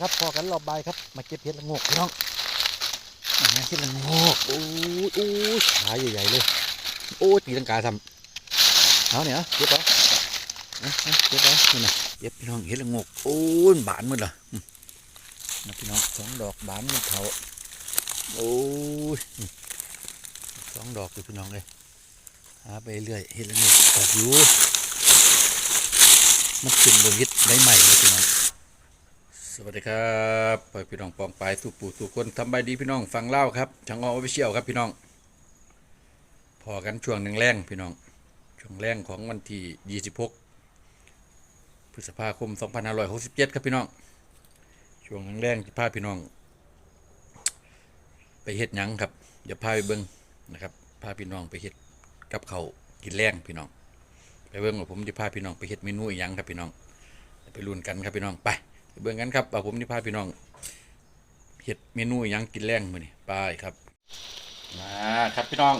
ครับพอกันรอบบ่ายครับ มาเก็บเห็ดละโงกพี่น้องมาหาเห็ดละโงกโอ้ยโอ้ยขาใหญ่ๆเลย โอ้ยตีลังกาทำเอาเนี่ยเก็บเอาเอาเอาเก็บเอานี่นะเก็บพี่น้องเห็ดละโงกโอ้ยบานหมดละอืมนะพี่น้องสองดอกบานหมันเถาโอ้ยอืมสองดอกเลยพี่น้องเลยหาไปเรื่อยเห็ดละโงกออกอยู่มันขึ้นบนเห็ดได้ใหม่เลยพี่น้อง สวัสดีครับปพี่น้องปองปลายทุกปู่ทุกคนทำใบดีพี่น้องฟังเล่าครับช่างออฟฟิเชียลครับพี่น้อง พอกันช่วงหนึ่งแรงพี่น้อง ช่วงแรงของวันที่26พฤษภาคม 2567 ครับพี่น้อง ช่วงหนึ่งแรงจะพาพี่น้อง ไปเฮ็ดยังครับอย่าพาไปเบิ่งนะครับพาพี่น้องไปเฮ็ดกับเขากินแรงพี่น้อง ไปเบิ่งว่าผมจะพาพี่น้องไปเฮ็ดเมนูอิหยังครับพี่น้อง ไปลุ้นกันครับพี่น้องไป เบิ่งกันครับว่าผมนี่พาพี่น้องเฮ็ดเมนูยังกินแรงมือนี้ไปครับมาครับพี่น้อง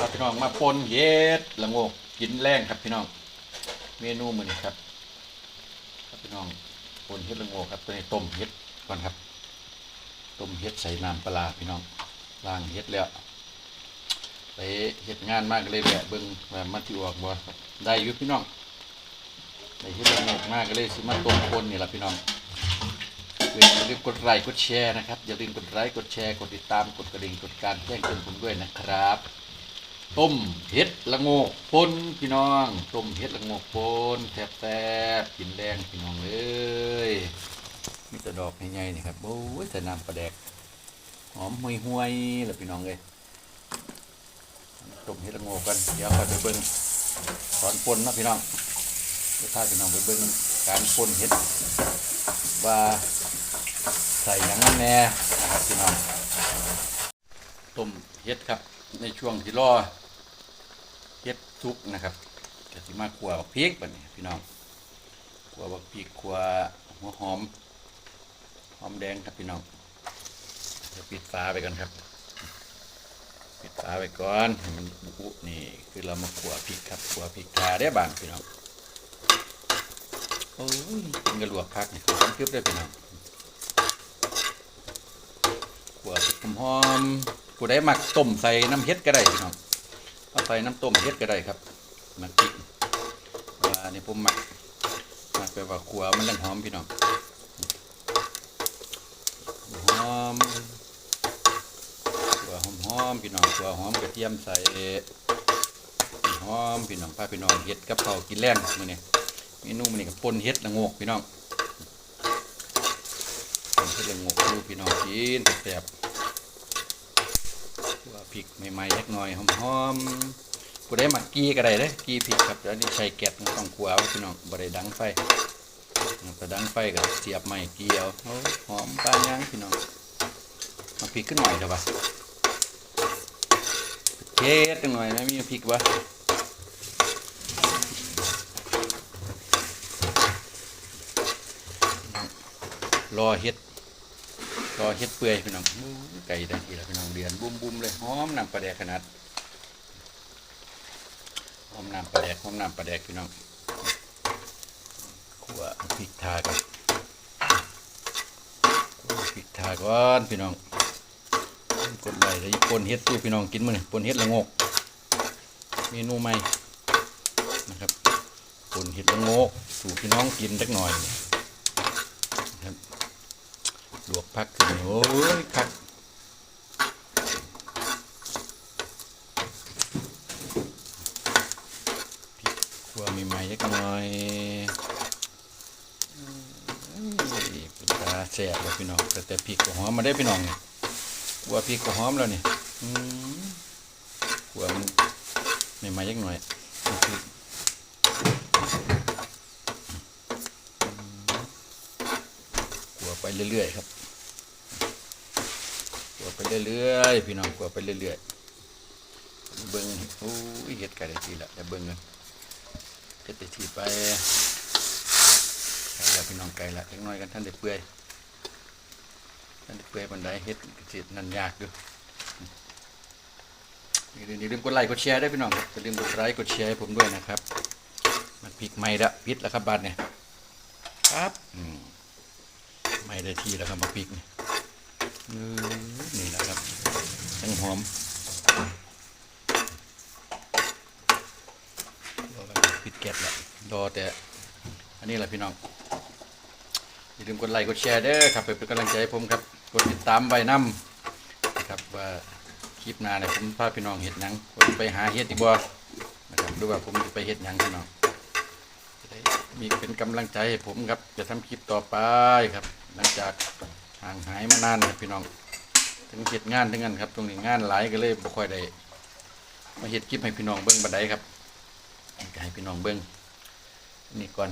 พาพี่น้องมาปนเฮ็ดละงกกินแรงครับพี่น้อง เมนูมือนี้ครับ ครับพี่น้องปนเฮ็ดละงกครับตัวนี้ต้มเฮ็ดก่อนครับต้มเฮ็ดใส่น้ำปลาพี่น้องล้างเฮ็ดแล้วไปเฮ็ดงานมากเลยแวะเบิ่งว่ามันสิออกบ่ได้อยู่พี่น้อง ในที่เราหมกมากก็เลยสิมาต้มคนนี่แหละพี่น้องอย่าลืมกดไลค์กดแชร์นะครับอย่าลืมกดไลค์กดแชร์กดติดตามกดกระดิ่งกดการแจ้งเตือนผมด้วยนะครับ ต้มเห็ดละโงกปนพี่น้อง ต้มเห็ดละโงกปนแทบๆกินแดงพี่น้องเอ้ยมีแต่ดอกใหญ่ๆนี่ครับโอ้ยแต่น้ำปลาแดกหอมห่วยๆแล้วพี่น้องเลยต้มเห็ดละโงกกันเดี๋ยวคอยไปเบิ่งสอนปนนะพี่น้อง เดี๋ยวพาพี่น้องไปเบิ่งการปนเห็ดว่าใส่ยังแน่นะครับพี่น้องต้มเห็ดครับ ในช่วงที่รอเห็ดสุกนะครับจะสิมาขัวบพริกบัดนี้พี่น้องขัวบักพริกขัวหัวหอมหอมแดงครับพี่น้องเดี๋ยวปิดฝาไปก่อนครับ ปิดฝาไปก่อนให้มันบุนี่คือเรามาขัวพริกครับขัวพริกทาได้บางพี่น้อง โอ้ยกินกระลวกพักเนี่ยหอมกึบได้พี่น้องหัวสุกหอมกูได้หมักต้มใส่น้ำเฮ็ดก็ได้พี่น้องเอาใส่น้ำต้มเฮ็ดก็ได้ครับหมักพริกว่านี่ผมหมักหมักไปว่าขัวมันดังหอมพี่น้องหอมขัวหอมหอมพี่น้องขัวหอมกระเทียมใส่หอมพี่น้องพาพี่น้องเฮ็ดกับข้าวกินแรงมื้อนี้ เมนูมันนี่กับปนเฮ็ดละงกพี่น้องปนเฮ็ดละงกดูพี่น้องกินแซ่บๆตัวพริกใหม่ๆเล็กน้อยหอมๆกูได้หมักกี้ก็ได้เด้กี้พริกครับแล้วนี่ใส่แก๊สต้องขัวพี่น้องบ่ได้ดังไฟถ้าดังไฟก็เสียบไม้เกี่ยวหอมปลานยังพี่น้องมาพริกขึ้นหน่อยเถอะวะเฮ็ดจังหน่อยนะมีพริกวะ รอเฮ็ดรอเฮ็ดเปื่อยพี่น้องไก่ทันทีละพี่น้องเดือนบุ้มบุมๆเลยหอมน้ำปลาแดกขนาดหอมน้ำปลาแดกหอมน้ำปลาแดกพี่น้องขั่วพริกทากันคั่วพริกทาก่อนพี่น้องกดไลค์แล้วปนเฮ็ดสู้พี่น้องกินมื้อนี้ปนเฮ็ดละงกเมนูใหม่นะครับปนเฮ็ดละงกสู่พี่น้องกินสักหน่อย ลวกพักขึ้นโอ้ยคักพริกขัวใหม่ๆเล็กน้อยเป็นตาแสบแล้วพี่น้องแต่แต่พริกก็หอมมาได้พี่น้องนี่ขัวพริกก็หอมแล้วนี่อืมขัวมันใหม่ๆเล็กน้อยขัวไป เรื่อยๆครับกลัวไปเรื่อยๆพี่น้องกลัวไปเรื่อยๆเบิ้งโอ้ยเฮ็ดไก่ได้ทีละแต่เบิ้งกันเฮ็ดได้ทีไปไก่ละพี่น้องไก่ละเล็กน้อยกันท่านได้เปื่อยท่านได้เปื่อยบันไดเฮ็ดกสินั่นยากอยู่อย่าลืมอย่าลืมกดไลค์กดแชร์ได้พี่น้องครับอย่าลืมกดไลค์กดแชร์ให้ผมด้วยนะครับ มันพิกใหม่ละพิษแล้วครับบาดเนี่ยครับอืม ไม่ได้ที่แล้วครับมาพริกนี่นี่แหละครับจังหอมรอปิดแก๊สแล้วรอแต่ อันนี้แหละพี่น้องอย่าลืมกดไลค์กดแชร์เด้อครับเป็นกำลังใจให้ผมครับกดติดตามไว้นํนะครับว่าคลิปหน้าเนี่ยผมพาพี่น้องเห็ดหยังผมไปหาเห็ดอีกบ่นะครับหรือว่าผมจะไปเห็ดหยังพี่น้องมีเป็นกำลังใจให้ผมครับ จะทำคลิปต่อไปครับ หลังจากห่างหายมานานครับพี่น้องถึงเหตุงานทั้งนั้นครับตรงนี้งานหลายก็เลยบ่ค่อยได้มาเฮ็ดคลิปให้พี่น้องเบิ่งบันไดครับให้พี่น้องเบิ่งนี่ก่อน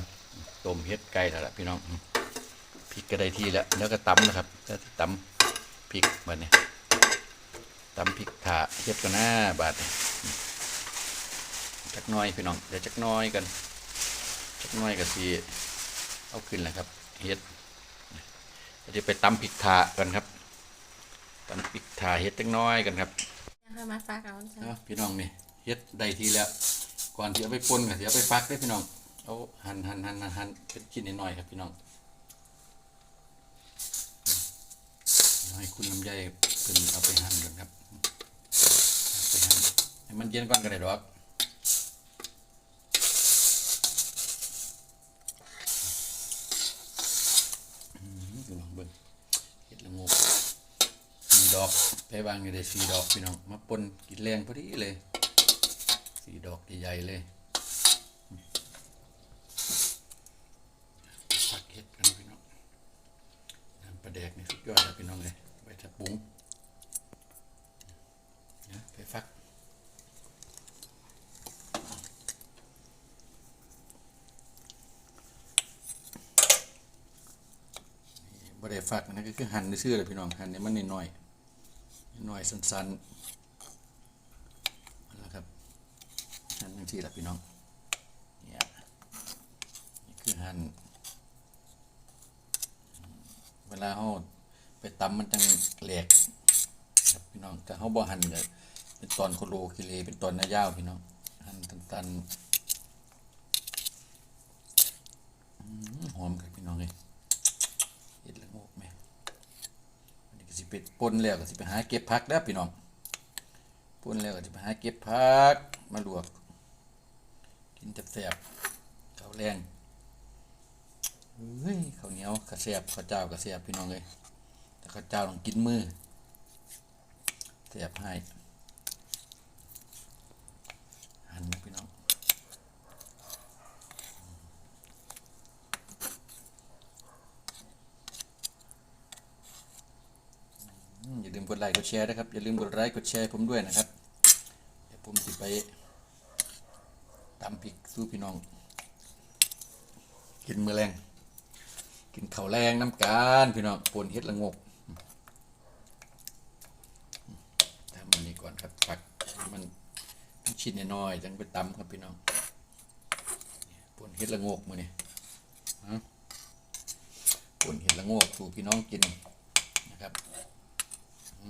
ต้มเฮ็ดไก่แล้วล่ะพี่น้องพริกก็ได้ที่แล้วแล้วก็ตำนะครับแล้วตำพริกบัดนี้ตำพริกถาเฮ็ดกันหน้าบาดนี้จักน้อยพี่น้องเดี๋ยวจักน้อยกันจักน่อยก็สีเอาขึ้นแหละครับเฮ็ด เดี๋ยวจะไปตำพริกถากันครับตำพริกถาเฮ็ดจักหน้อยกันครับยังค่ะมาฝากเอาจ้ะเอาพี่น้องนี่เฮ็ดได้ทีแล้ว ก่อนที่เอาไปป่นก็สิเอาไปฟักได้อพี่น้องเอาหั่นหั่นหั่นหั่นหั่นเป็นชิ้นน้อยๆครับพี่น้องให้คุณลำไยเพิ่นเอาไปหั่นกันครับเอาไปหั่นให้มันเย็นก่อนก็ได้ดอก วางอยู่ได้สี่ดอกพี่น้องมาปนกินแรงพอดีเลยสี่ดอกใหญ่ๆเลยผักเห็ดกันพี่น้องน้ำปลาแดกนี่สุดยอดเลยพี่น้องเลยไว้จะปรุงนะไปฟักบ่ได้ฟักนะก็คือหั่นซื่อๆเลยพี่น้องหั่นเนี่ยมันน้อยๆ น้อยสั้นๆนั่นแหละครับหั่นจังซี่ละพี่น้องเนี่ยนี่คือหั่นเวลาเฮาไปตำมันจังแหลกครับพี่น้องแต่เฮาบ่หั่นก็เป็นตอนโคโลคิเลเป็นตอนหน้ายาวพี่น้องหั่นตันๆหอมครับพี่น้องเอ้ย เห็ดละโงกแม่อันนี้ก็สิ ไปปนแล้วก็สิไปหาเก็บพักได้พี่น้องปนแล้วก็สิไปหาเก็บพักมาลวก กินแสบๆข้าวแรงเฮ้ยข้าวเหนียวก็แสบข้าวเจ้าก็แสบพี่น้องเลยแต่ข้าวเจ้าต้องกินมือแสบให้หั่นนะพี่น้อง อืมอย่าลืมกด ไลค์กดแชร์นะครับ อย่าลืมกดไลค์กดแชร์ผมด้วยนะครับ เดี๋ยวผมสิไปตำพริกสู้พี่น้อง กินมื้อแรง กินข้าวแรงน้ำกันพี่น้องปนเฮ็ดละงกทำมันนี้ก่อนครับผักมันชิ้นน้อยๆจังไปตำครับพี่น้องปนเฮ็ดละงกมือนี้ฮะปนเฮ็ดละงกสู่พี่น้องกินนะครับ โอ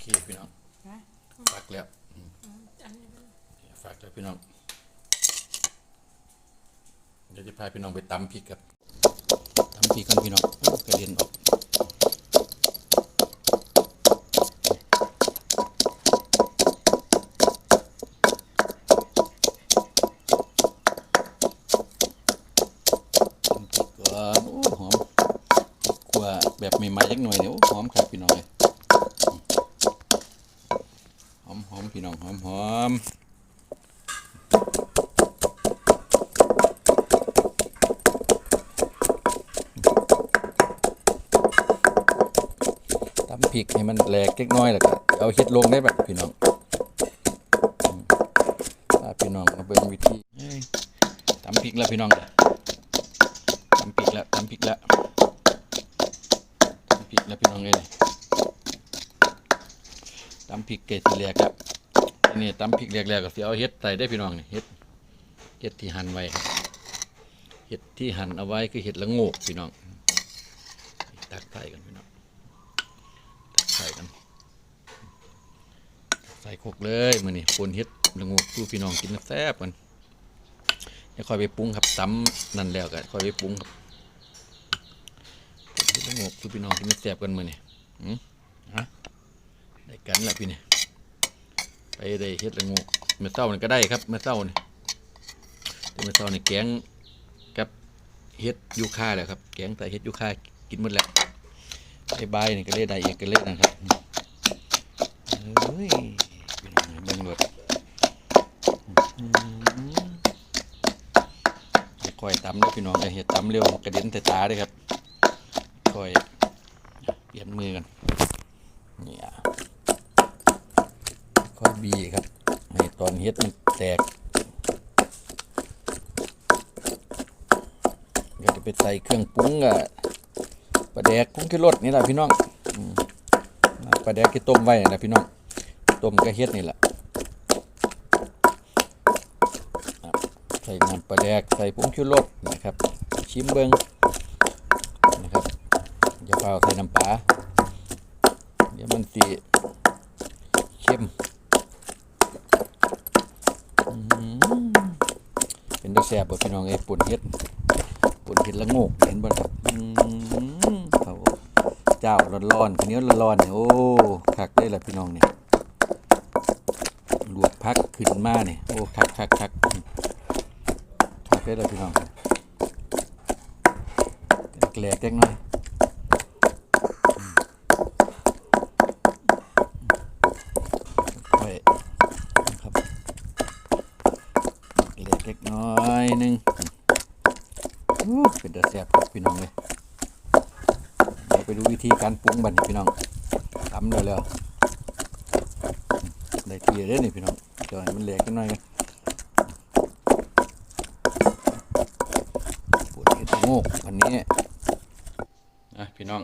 เคพี่น้องฝากแล้วอืมอันนี้มันฝากแล้วพี่น้อง เดี๋ยวจะพาพี่น้องไปตำพริกครับตำพริกกันพี่น้องโอ้กระเด็นออกตำพริกก่อนโอ้หอม พริกขั่วแบบใหม่ๆจักหน่อยเนี่ยหอมครับพี่น้องเลยหอมหอมพี่น้องหอมหอมตำพริกให้มันแหลกเล็กน้อยแล้วก็เอาเฮ็ดลงได้แบบพี่น้องอืมพาพี่น้องมาเบิ่งวิธีเอ้ยตำพริกแล้วพี่น้องตำพริกแล้วตำพริกแล้ว แล้วพี่น้องเลยตำพริกเกศที่แรกครับนี่ตำพริกแรกๆก็สิเอาเฮ็ดใส่ได้พี่น้องนี่เฮ็ดเฮ็ดที่หั่นไว้ครับเฮ็ดที่หั่นเอาไว้คือเฮ็ดละโงกพี่น้องตักใส่กันพี่น้องใส่กันใส่โคกเลยมือนี่ปนเฮ็ดละโงูสู้พี่น้องกินแซ่บกันอย่าค่อยไปปรุงครับตำนั่นแล้วก็ค่อยไปปรุงครับ เฮ็ดละโงกคือพี่น้องที่มาแซ่บกันมือนี่หืมฮะได้กันละพี่นี่ไปได้เฮ็ดละงกเมื่อเช้านี่ก็ได้ครับเมื่อเช้านี่แต่เมื่อเช้านี่แกงกับเฮ็ดยูคาแหละครับ แกงใส่เฮ็ดยูคากินหมดแล้วไอ้บายนี่ก็เลยได้เอกก็เลยนะครับเฮ้ยพี่น้องเบิ่งรถอืมค่อยตำเด้อพี่น้องอย่าเฮ็ดตำเร็วกระเด็นใส่ตาเด้อครับ ค่อยเปลี่ยนมือกันเนี่ยค่อยบีครับให้ตอนเฮ็ดมันแตกก็จะไปใส่เครื่องปรุงอะปลาแดกกุ้งขี้รสนี่แหละพี่น้องปลาแดกที่ต้มไว้นะพี่น้องต้มก็เฮ็ดนี่แหละใส่น้ำปลาแดกใส่ผงชูรสนะครับ ชิมเบิงนะครับ อย่าเปล่าใส่น้ำปลาเดี๋ยวมันสีเข้มเป็นตาแซ่บพี่น้องเอ้ปุ่นเฮ็ดปุ่นเฮ็ดละงกเห็นบ่ครับอื้อหือเจ้าร้อนๆข้าวเหนียวร้อนๆนี่โอ้คักได้ละพี่น้องเนี่ยลวกพักขึ้นมาเนี่ยโอ้คักคักคักคักได้ละพี่น้องแกลกๆจักหน่อย ค่อยนะครับเล็กเล็กน้อยหนึงอู้ เป็นตาแซบครับพี่น้องเลยเดี๋ยวไปดูวิธีการปรุงบัดนพี่น้องตำเลยแล้วได้ทีเด้นี่พี่น้องจอยมันเล็กกันหน่อยกันปวดเห็ดโงกวันนี้นะพี่น้อง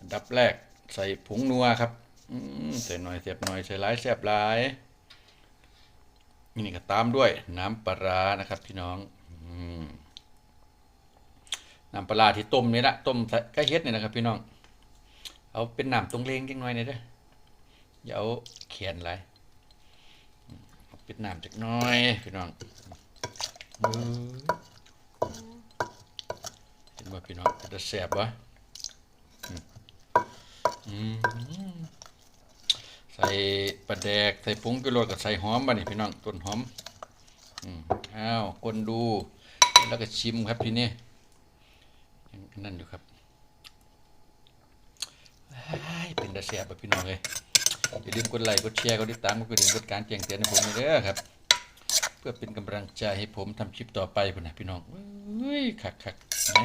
อันดับแรกใส่ผงนัวครับอใส่หน่อยเสียบหน่อยใส่หลายเสียบหลายนี่ก็ตามด้วยน้ำปลาร้านะครับพี่น้อง น้ำปลาที่ต้มนี่ละต้มใส่ก็เฮ็ดนี่นะครับ พี่น้อง เอาเป็นน้ำตรงเลงจังหน่อยนี่เด้ออย่าเอาแขนไหลายอืมเป็นน้ำจักหน้อย พี่น้องเห็นว่าพี่น้องจะแสบวะใส่ปลาแดกใส่ผงกระโดดกับใส่หอมบ้านี่พี่น้องต้นหอมอ้าวคนดูแล้วก็ชิมครับทีนี้ ยังนั่นอยู่ครับอ้ายเป็นตาเสียบอะพี่น้องเลยอย่าลืมกดไลค์กดแชร์กดติดตามกดกระดิ่งกดการแจ้งเตือนให้ผมด้วยเด้อครับ เพื่อเป็นกำลังใจให้ผมทำคลิปต่อไปพุ่นนะพี่น้องเฮ้ยคักคักๆไหน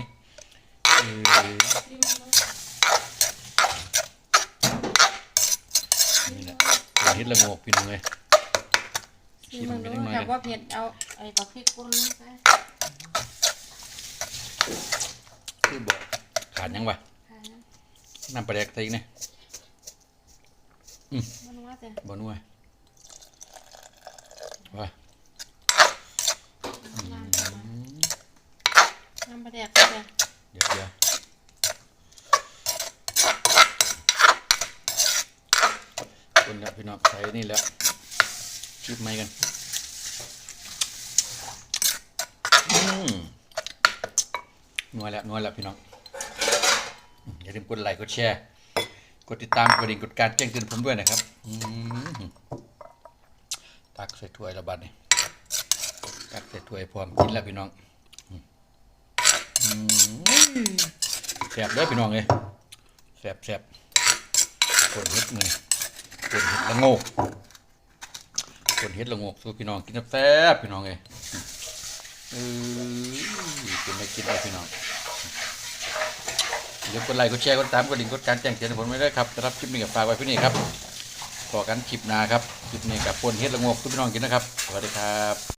เออนี่แหละเป็นเฮ็ดละโงกพี่น้องเลยชิมมันดูแต่ว่าเผ็ดเอาไอ้ปลาพริกป่นลงไป คือบอกขาดยังวะค่ะน้ำปลาแดกใส่อีกเนี่ยมันว่าแต่บ่นัวว่า น้ำปลาน้ำปลาแดกเข้าไปเดี๋ยวเดี๋ยวคนแล้วพี่น้องใส่นี่แล้วชิบไม้กัน อืม นัวแล้วนัวแล้วพี่น้อง อย่าลืมกดไลค์กดแชร์ กดติดตามกดกระดิ่งกดการแจ้งเตือนผมด้วยนะครับตักใส่ถ้วยและบัดนี่ตักใส่ถ้วยพร้อมกินแล้วพี่น้องแสบเด้อพี่น้องเลยแสบแสบคนเฮ็ดมือคนเฮ็ดละโงกคนเฮ็ดละโงกสู้พี่น้องกินแซ่บพี่น้องเลยเออกินไม่กินได้พี่น้อง อย่าลืมกดไลค์กดแชร์กดติดตามกดดิ่งกดการแจ้งเตือนผมไม่ได้วยครับสำหรับคลิปนี้กับฝากไว้เพี่นี่ครับพอกันคลิปหน้าครับคลิปนี้กับปนเฮ็ดละโงกทุกพี่น้องกินนะครับสวัสดีครับ